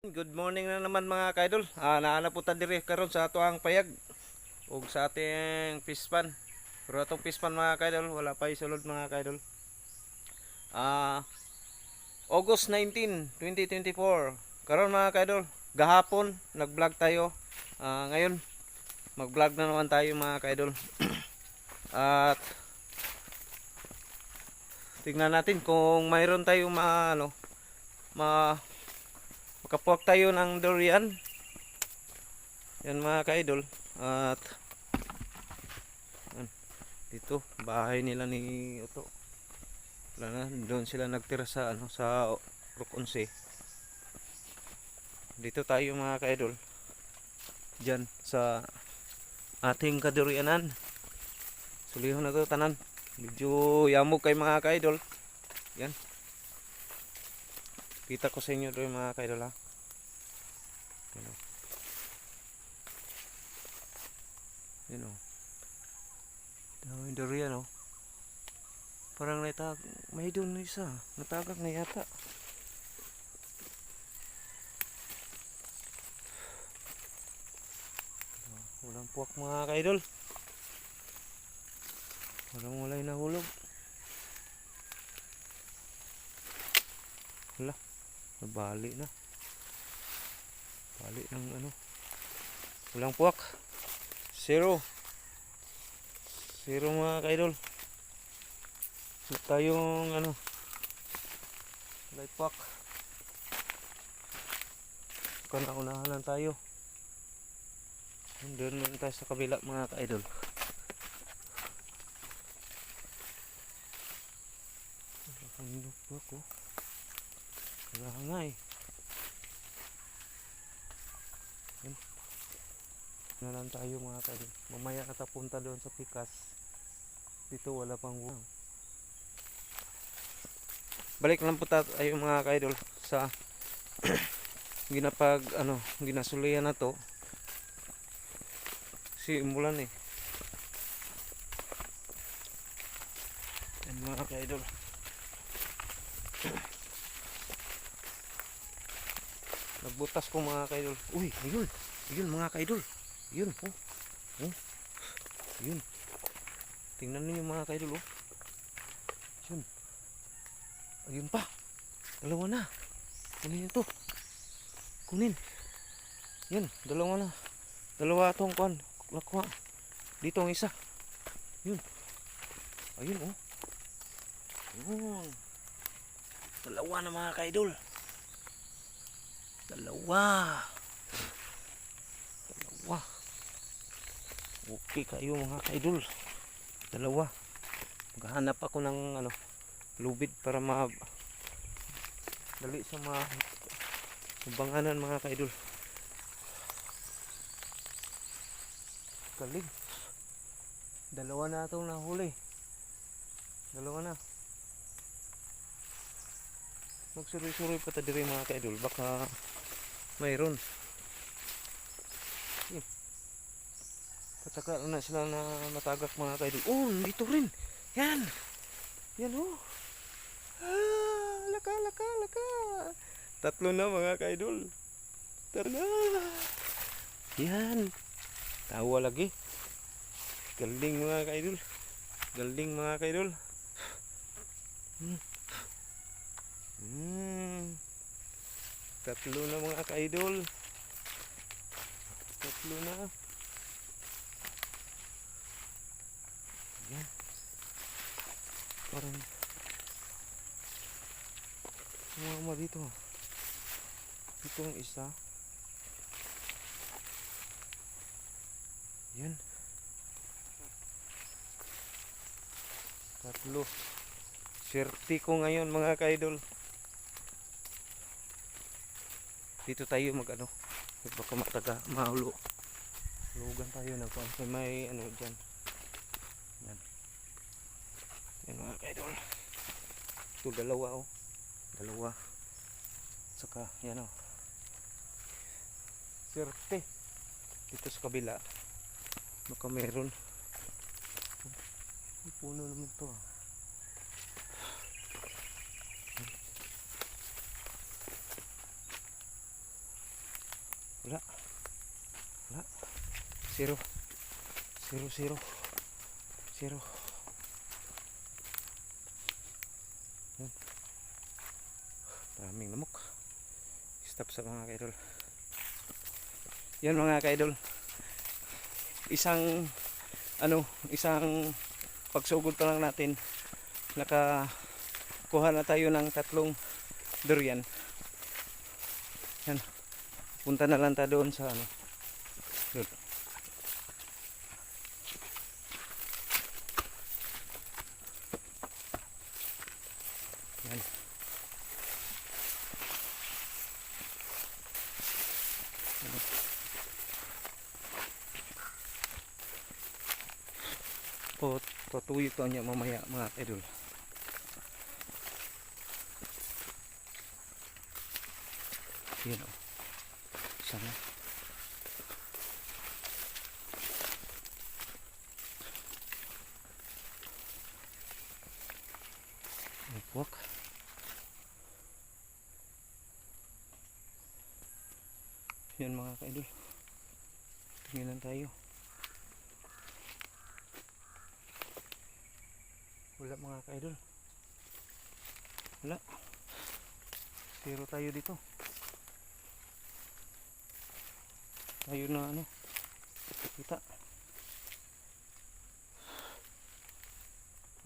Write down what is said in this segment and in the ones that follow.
Good morning na naman mga kaidol. Ah, naanaputan diri karon sa ato ang payag ug sa ating pispan. Pero atong pispan mga kaidol, wala pa isulod mga kaidol. Ah, August 19, 2024. Karon mga kaidol, gahapon nag-vlog tayo. Ah, ngayon mag-vlog na naman tayo mga kaidol. At tingnan natin kung mayroon tayong ma ano, ma Makapuak tayo ng durian. Yan mga ka-idol. At dito bahay nila ni Uto. Wala na, doon sila nagtira sa ano sa 11. Dito tayo mga ka-idol. Diyan sa ating kadurianan. Sulihon na to tanan. Medyo yamog kay mga ka-idol. Yan. Kita ko sa inyo doon mga kaidol ha. Yan o. Yan o. Dami durian o. Parang natag may doon isa. Natagak na yata. Walang puwak mga kaidol. Walang walay nahulog. Wala. Nabali na. Bali ng ano. Walang puwak. Zero. Zero mga kaidol. Wala tayong ano. Wala puwak. Kana unahan lang tayo. Doon lang tayo sa kabila mga kaidol. Wala puwak oh. Wala nga eh. Na lang tayo mga kaidol. Mamaya ka punta doon sa Pikas. Dito wala pang wow. Balik lang po tayo mga kaidol sa ginapag ano, ginasulian na to. Si umulan eh. Yan mga kaidol. Nagbutas ko mga kaidol. Uy, ayun. Ayun mga kaidol. Ayun, oh. Oh. Ayun. Tingnan niyo mga kaidol, oh. Ayun. Ayun pa. Dalawa na. Kunin ito. Kunin. Yan, dalawa na. Dalawa itong kwan. Lakwa. Dito ang isa. Yun. Ayun, oh. Ayun. Dalawa na mga kaidol. Dalawa. Dalawa. Okay kayo mga kaidol. Dalawa. Maghahanap ako ng ano, lubid para ma dali sa mga mabanganan mga kaidol. Galing. Dalawa na itong nahuli. Dalawa na. Magsuri-suri pa ta diri mga kaidol. Baka mayroon. Pataka na sila na matagak mga kaidol. Oh, dito rin. Yan. Yan oh. Ah, laka, laka, laka. Tatlo na mga kaidol. Tara na. Yan. Tawa lagi. Galing mga kaidol. Galing mga kaidol. Hmm. Hmm. Tatlo na mga ka-idol. Tatlo na. Parang sumama dito. Dito ang isa. Yan. Tatlo. Swerte ko ngayon mga ka-idol. dito tayo mag ano baka mataga mahulo lugan tayo na kung may, may ano dyan yan yan mga kaidol ito dalawa oh dalawa saka yan oh serte dito sa kabila baka meron May puno naman to ah Wala. Wala. Zero. Zero, zero. Zero. Daming lamok. Stop sa mga kaidol. Yan mga kaidol. Isang ano, isang pagsugod pa lang natin naka kuha na tayo ng tatlong durian. Yan. Punta na lang tayo doon sa ano. Doon. Yan. Po, ko niya mamaya mga idol. Yan o. Sana. May puwak. Yan mga kaidol. Tingin lang tayo. Wala mga kaidol. Wala. Zero tayo dito. Tayo na ano. Kita.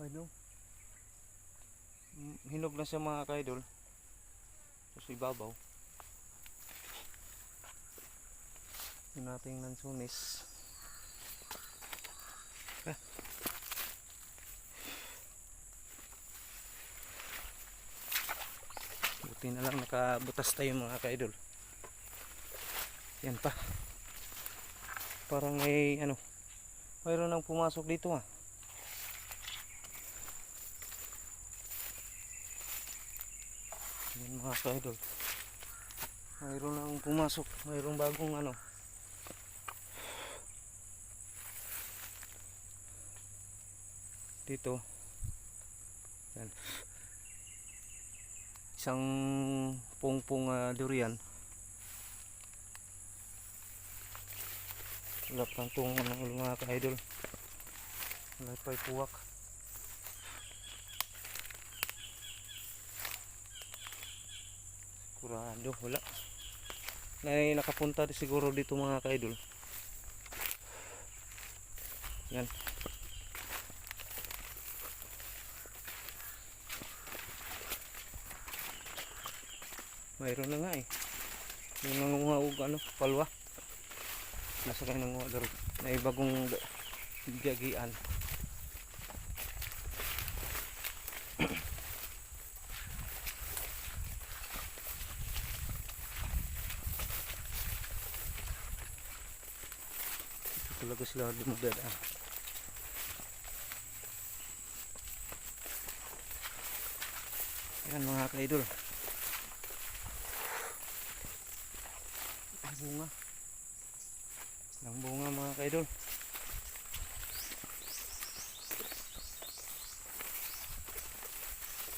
Ano? Hinog na siya mga kaidol. Tapos ibabaw. Yung nating nansunis. Ah. Buti na lang nakabutas tayo mga kaidol. Yan pa. Parang may ano. Mayroon nang pumasok dito ah. Yan mga kaidol. Mayroon nang pumasok. Mayroong bagong ano. Dito. Yan. Isang pungpung ah, durian. Wala pang tong ano, mga ka-idol. Wala pa'y puwak. Sigurado, wala. Na nakapunta siguro dito mga ka-idol. Yan. Mayroon na nga eh. Yung nangunga og ano, palwa. Nasa kayo nangunga daro. Na ibagong gagian. Ito talaga sila dumudad ah. Yan mga kaidol. Ang bunga. Ang bunga mga kaidol.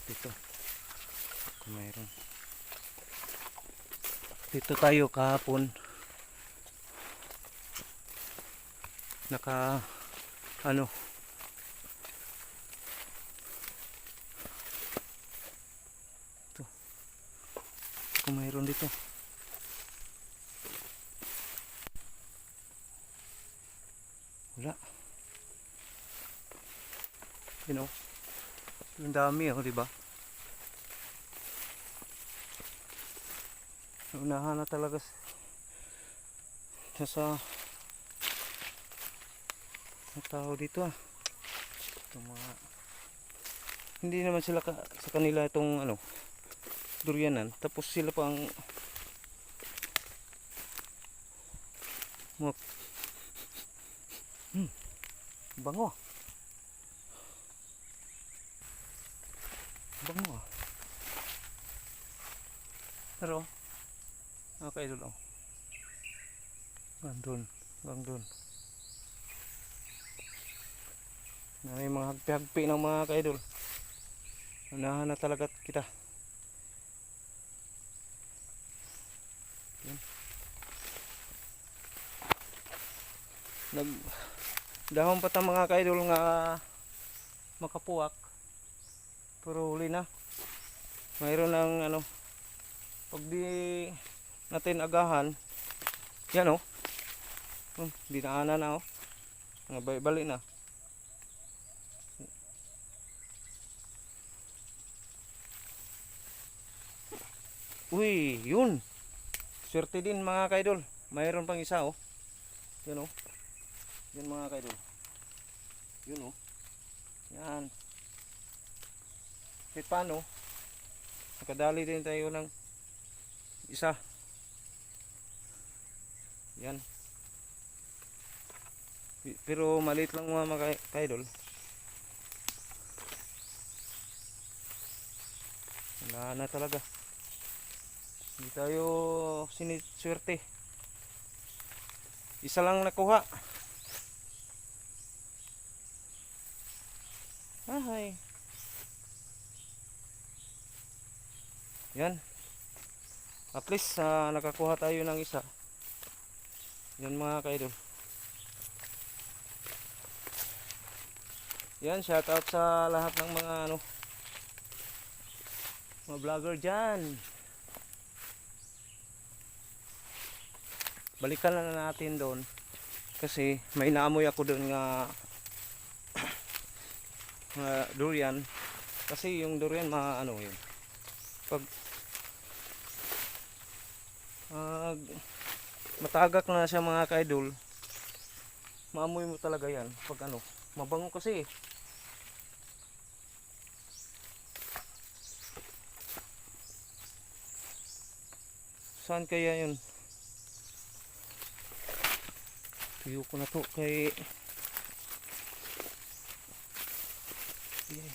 Dito. Kung mayroon. Dito tayo kahapon. Naka ano Ito. Kung mayroon dito. Wala. You know. Yung dami oh, di ba? Unahan na talaga sa ang tao dito ah. Itong mga hindi naman sila ka, sa kanila itong ano durianan tapos sila pang mga hmm, bango bango ah. pero okay idol oh. Gandun gandun na may mga hagpi-hagpi ng mga kaidol unahan na talaga kita. Nag dahon pa ta mga kaidol nga makapuwak pero huli na. Mayroon ng ano pag di natin agahan yan oh. Hmm, di na oh. Nga balik balik na. Uy yun. Swerte din mga kaidol. Mayroon pang isa oh. Yun oh. Yun mga kaidol. Yun oh. Yan kahit paano nakadali din tayo ng isa. Yan. Pero maliit lang mga mga ka- kaidol wala na talaga. Hindi tayo siniswerte. Isa lang nakuha. Ahay. Yan. At least ah, nakakuha tayo ng isa. Yan mga kaidol. Yan, shout out sa lahat ng mga ano mga vlogger dyan. Balikan na natin doon kasi may naamoy ako doon nga nga durian kasi yung durian ma ano yun pag pag matagak na siya mga kaidol maamoy mo talaga yan pag ano mabango kasi eh. saan kaya yun tuyo ko na to kay Yay.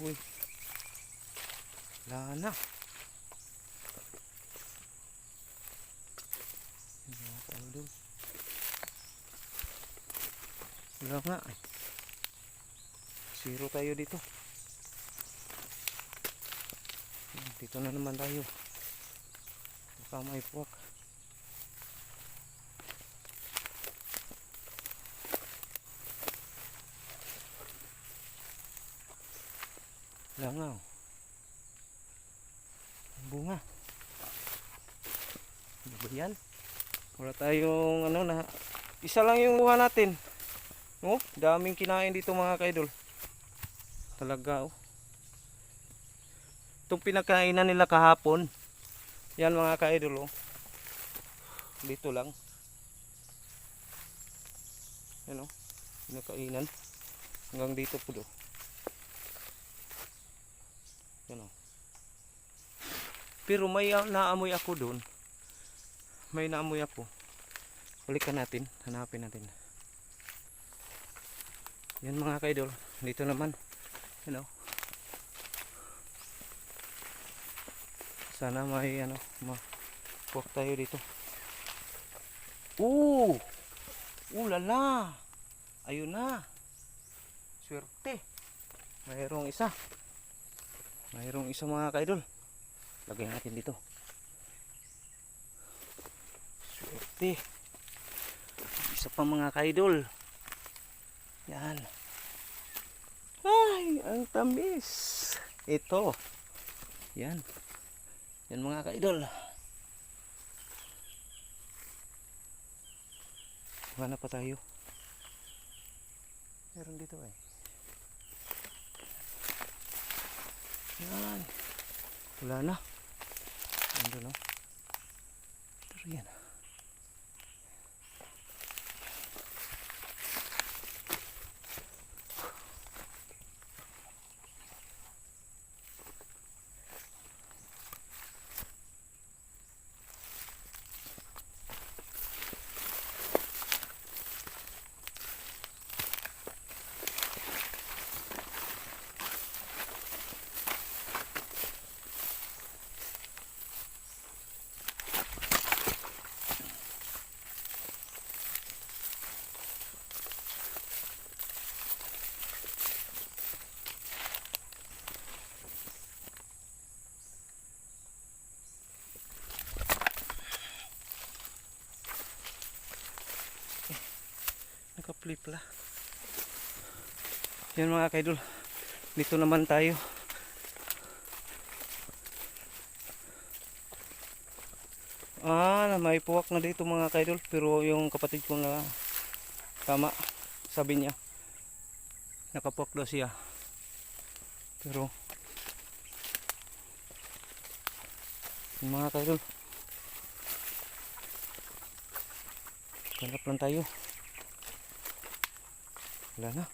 Uy. Wala na. Kaidol. Wala nga. eh. Zero tayo dito. Dito na naman tayo. Baka may puwak. Langaw. Ang bunga. Ano ba yan? Wala tayong ano na. Isa lang yung buha natin. Oh, daming kinain dito mga kaidol. Talaga oh. Itong pinakainan nila kahapon. Yan mga kaidol oh. Dito lang. Yan oh. Pinakainan. Hanggang dito po do. Yan o. Pero may ah, naamoy ako doon. May naamoy ako. Balikan natin. Hanapin natin. Yan mga kaidol. Dito naman. Yan o. Sana may ano. Ma Huwag tayo dito. Oo! Ulala! Ayun na. Swerte. Mayroong isa. Mayroong isa mga kaidol. Lagay natin dito. Swerte. Isa pa mga kaidol. Yan. Ay, ang tamis. Ito. Yan. Yan mga kaidol. Wala pa tayo. Meron dito eh. Yan. Wala na. Nandun no. Pero yan. Flip pala. Yan mga kaidol. Dito naman tayo. Ah, may puwak na dito mga kaidol. Pero yung kapatid ko na tama, sabi niya. Nakapuwak daw siya. Pero, mga kaidol. Hanap lang tayo. Wala na.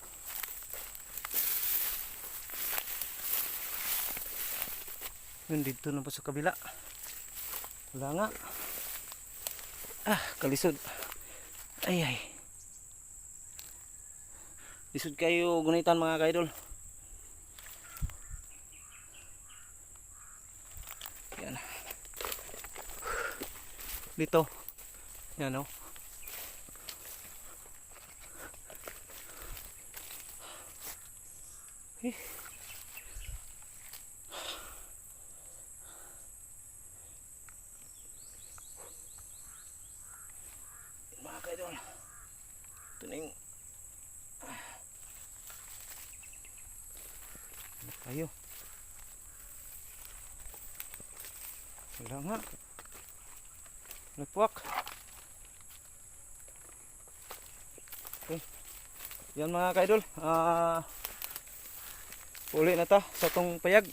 Yun, dito na pa sa kabila. Wala nga. Ah, kalisod. Ay, ay. Lisod kayo gunitan mga kaidol. Yan. Dito. Yan oh. Eh. Mga kaidol. Ito na yung Ano tayo? Wala nga. Nagpuwak. Okay. Yan mga kaidol. Ah... uli na ta sa tong payag.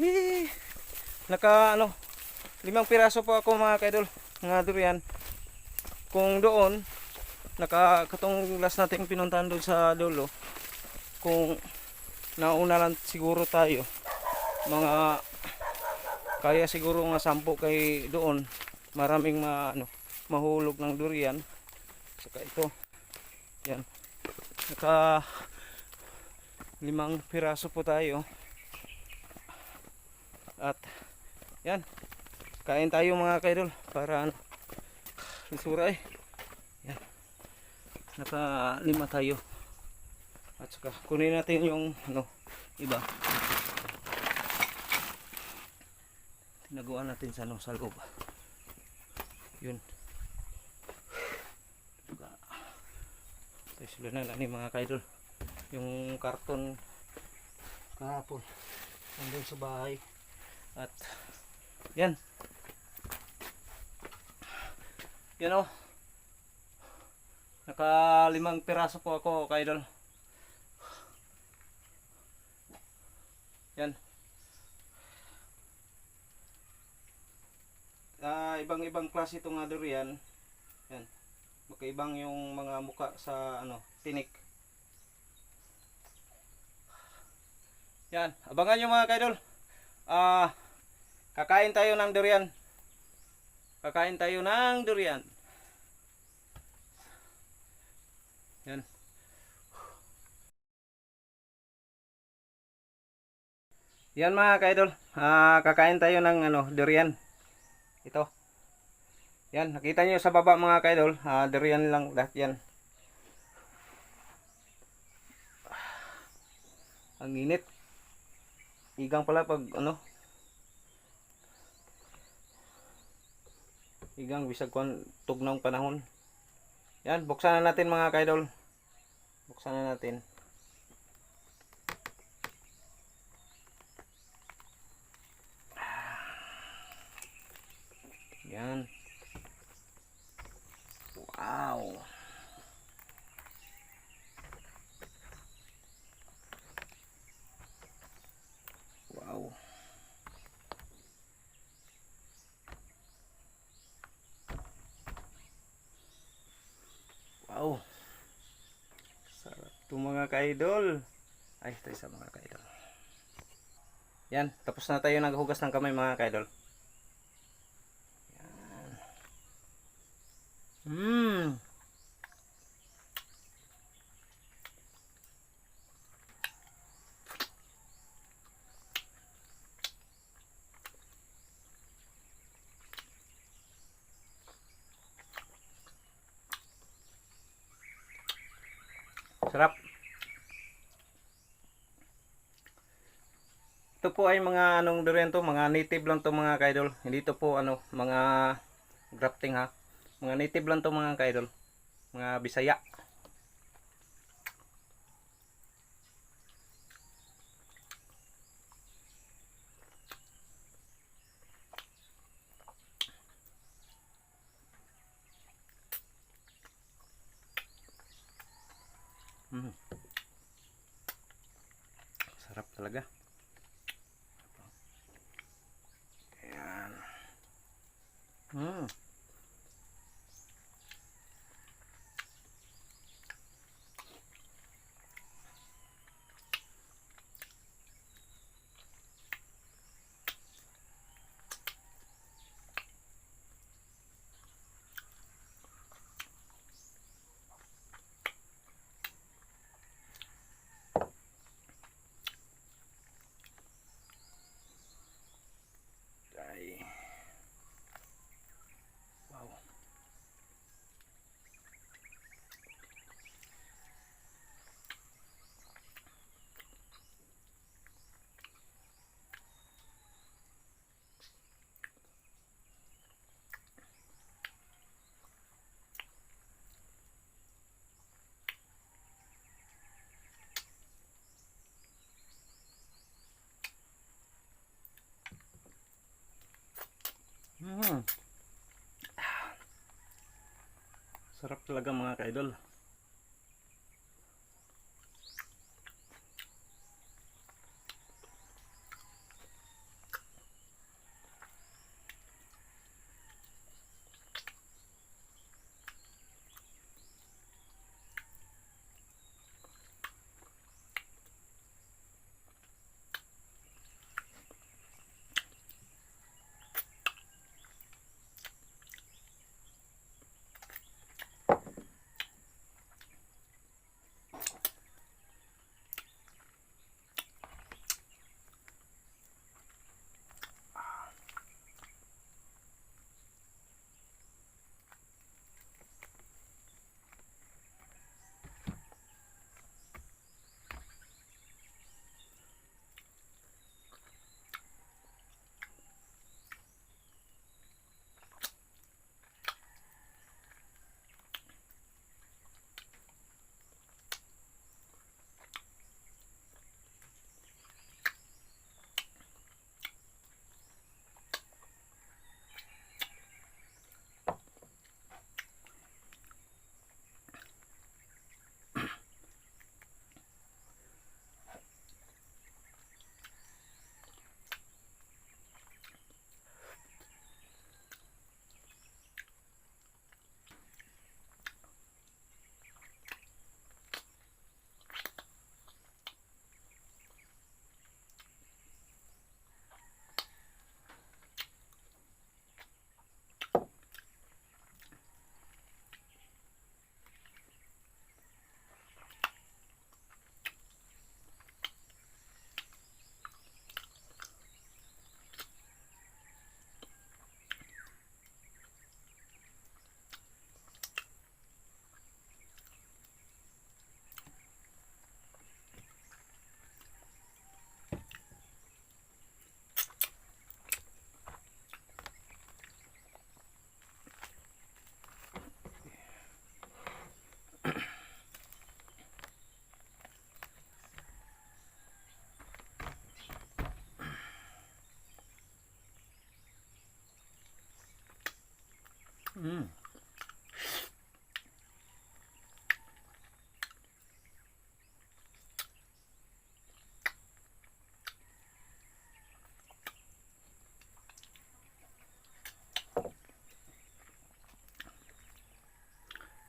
Yee! Naka ano, limang piraso po ako mga kaidol. Nga durian. Kung doon, naka katong last natin pinuntahan doon sa dulo. Kung nauna lang siguro tayo mga kaya siguro nga sampo kay doon maraming ma, ano, mahulog ng durian saka ito yan naka limang piraso po tayo. At yan. Kain tayo mga kaidol para ano lisura eh yan. Naka lima tayo. At saka kunin natin yung ano iba. Tinaguan natin sa ano sa loob. Yun. Tayo sila na lang mga kaidol yung karton kahapon nandun sa bahay. At yan. Yan o naka limang piraso po ako kaidol yan. Ah, ibang-ibang klase itong nga durian yan. Makaibang yung mga muka sa ano tinik Yan, abangan nyo mga kaidol. Ah, kakain tayo ng durian. Kakain tayo ng durian. Yan. Yan mga kaidol. Ah, kakain tayo ng ano, durian. Ito. Yan, nakita nyo sa baba mga kaidol. Ah, durian lang lahat yan. Ang init. Igang pala pag ano. Igang bisag kwan tugnong panahon. Yan, buksan na natin mga kaidol. Buksan na natin. Yan. Wow. Wow. Sarap to mga kaidol. Ay, ito isa mga kaidol. Yan, tapos na tayo naghugas ng kamay mga kaidol. Yan. Mmm. yung mga anong dirento, mga native lang to mga kaidol. Hindi to po ano, mga grafting ha. Mga native lang to mga kaidol. Mga Bisaya. Mm. Sarap talaga. Mm. Mm. Sarap talaga mga ka-idol.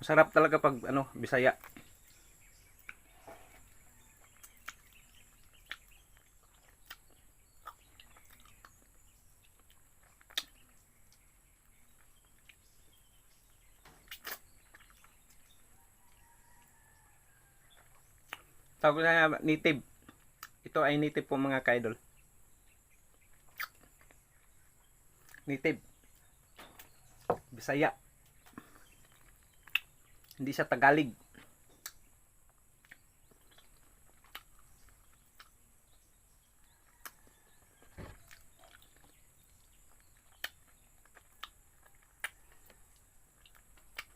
Masarap talaga pag ano, Bisaya. Tawag na native. Ito ay native po mga kaidol. Native. Bisaya. Hindi siya Tagalog.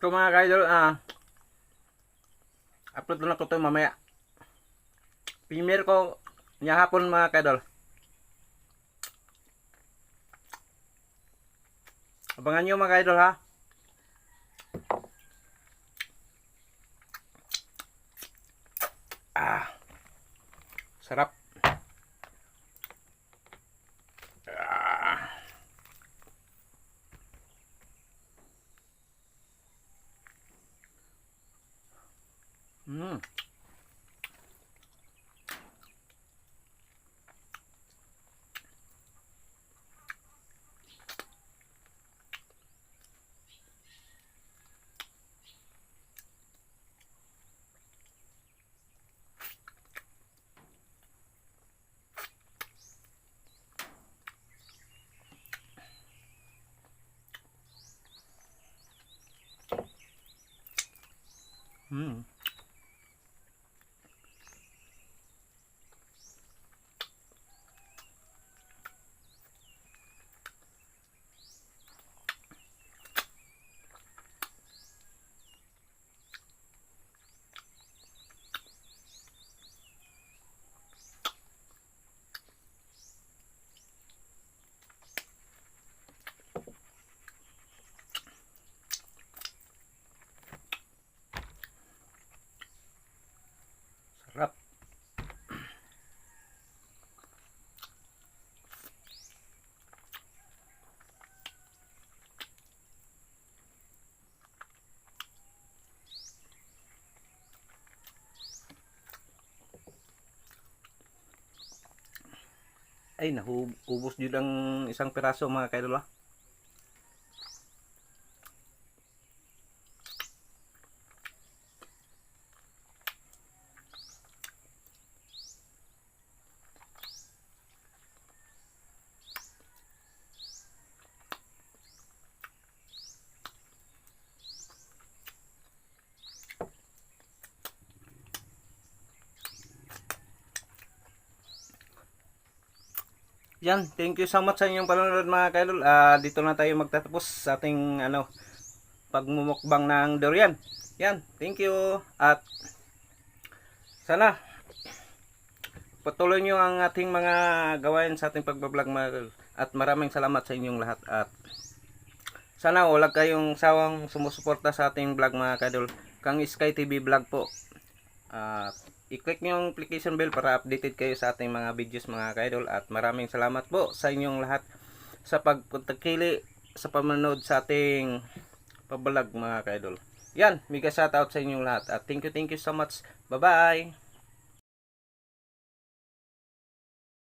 Ito mga kaidol, ah, upload na ko ito mamaya. Premier ko niya hapon mga kaidol. Abangan nyo mga kaidol ha. Ah. Sarap. Ah. Mm. Ay, nahubos yun ang isang piraso mga kaidol ah. Yan, thank you so much sa inyong panonood mga kaidol. Ah, dito na tayo magtatapos sa ating ano pagmumukbang ng durian. Yan, thank you at sana patuloy nyo ang ating mga gawain sa ating pagbablog mga kaidol. At maraming salamat sa inyong lahat at sana wala kayong sawang sumusuporta sa ating vlog mga kaidol. Kang Sky TV vlog po. At i-click nyo yung application bell para updated kayo sa ating mga videos mga kaidol at maraming salamat po sa inyong lahat sa pagpuntakili sa pamanood sa ating pabalag mga kaidol. Yan, mega shoutout sa inyong lahat at thank you thank you so much. Bye bye.